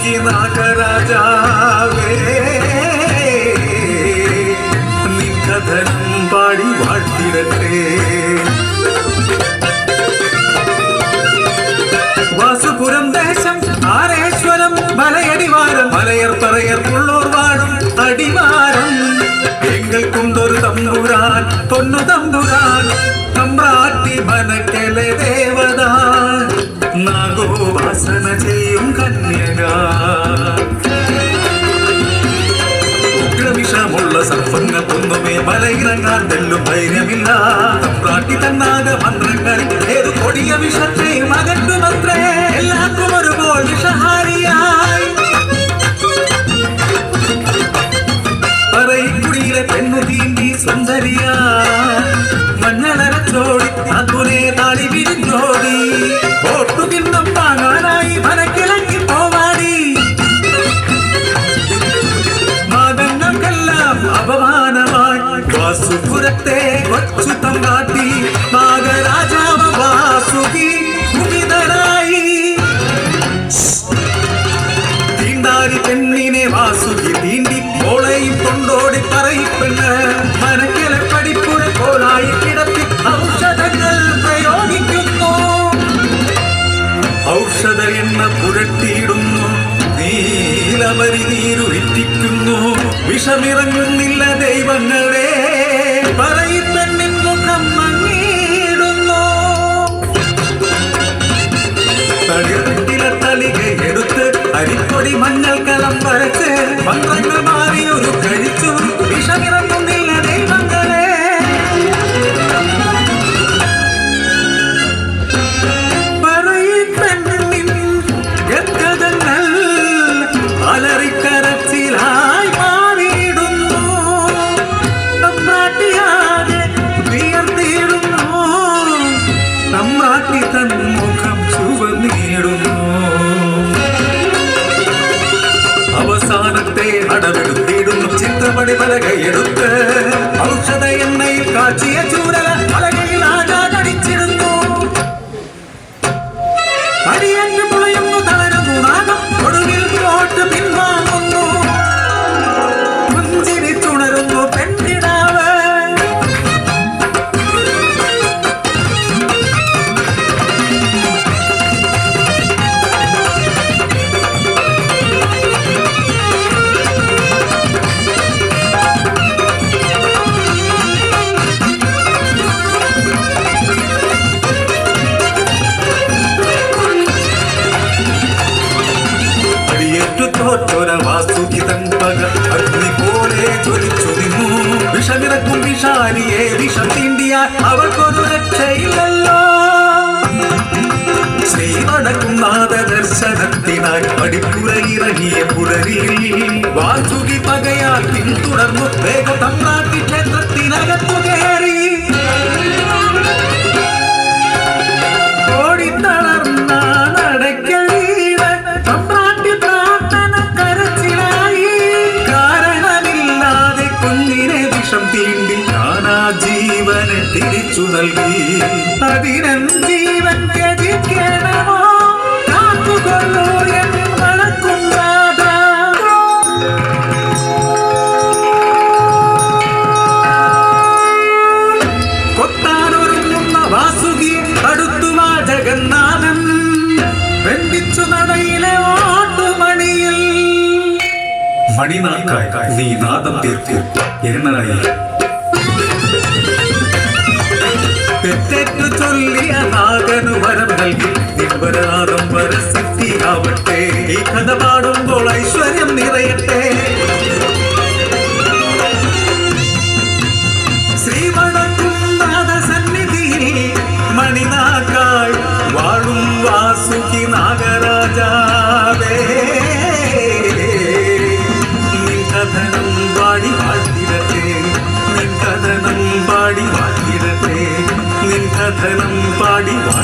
நோக்கி நாகராஜாவே நிக்கதனம் பாடி வாழ்த்திடத்தே வாசுபுரம் தேசம் ஆரேஸ்வரம் மலையடிவாரம் மலையர் பறையர் உள்ளோர் வாடும் அடிவாரம் எங்கள் குண்டொரு தம்புரான் பொன்னு தம்புரான். தம்ராட்டி மனக்கலை தேவதான் നാഗോപാസന ചെയ്യും കന്യക ഉഗ്രവിഷമുള്ള സർപ്പങ്ങൾക്കൊന്നുമേ മലയിറങ്ങാൻ തെല്ലും ധൈര്യമില്ല തമ്പ്രാട്ടി തന്നാക മന്ത്രങ്ങളിൽ ഏതു കൊടിയ വിഷത്തെയും അകറ്റുമത്രേ എല്ലാവർക്കും ഒരുപോൾ വിഷഹാരിയായി പറയിക്കുടിയിലെ പെണ്ണു തീണ്ടി സുന്ദരിയ കൊച്ചു തമ്പാട്ടി നാഗരാജാവ വാസുകി കുപിതരായി തീണ്ടാരി പെണ്ണിനെ വാസുകി തീണ്ടി കോളയും കൊണ്ടോടി പറയിപ്പെണ്ണ് മനക്കിലെ പഠിപ്പുര പോലായി കിടത്തി ഔഷധങ്ങൾ പ്രയോഗിക്കുന്നു. ഔഷധ എണ്ണ പുരട്ടിയിടുന്നു. നീലമരി നീരുറ്റിക്കുന്നു വിഷമിറങ്ങുന്നില്ല ദൈവങ്ങളെ. തൻ പക അഗ്നി പോലെ ജ്വലിച്ചു നിന്നു വിഷമിറക്കും വിഷാലിയെ വിഷം തീണ്ടിയാൽ അവർക്കൊരു രക്ഷയില്ലല്ലോ ശ്രീ നടക്കും നാദദർശനത്തിനായി പടിപ്പുറയിറങ്ങിയ പുലരിയിൽ വാസുകി പകയാൽ പിന്തുടർന്നു വേഗം തമ്പ്രാട്ടി നൽകി. അതിനൻ ജീവൻ ത്യജിക്കണമോ? കാത്തുകൊള്ളൂ എൻ വളക്കുണ്ടാത കൊത്താനൊരുങ്ങുന്ന വാസുകി അടുത്തുവാ ജഗന്നാഥൻ. നടയിലെ ഓട്ടുമണിയിൽ മണിനാക്കായി നീ നാദം തീർത്തി. എണ്ണനായി തെറ്റേറ്റു ചൊല്ലിയ നാഗനു വരം നൽകി. നിൻവരാതം വര സിദ്ധിയാവട്ടെ. ഈ കഥ പാടുമ്പോൾ ഐശ്വര്യം നിറയട്ടെ. ശ്രീവടക്കുന്നാഥ സന്നിധിയിൽ മണിനാക്കാൾ വാഴും വാസുകി നാഗര 才能把你忘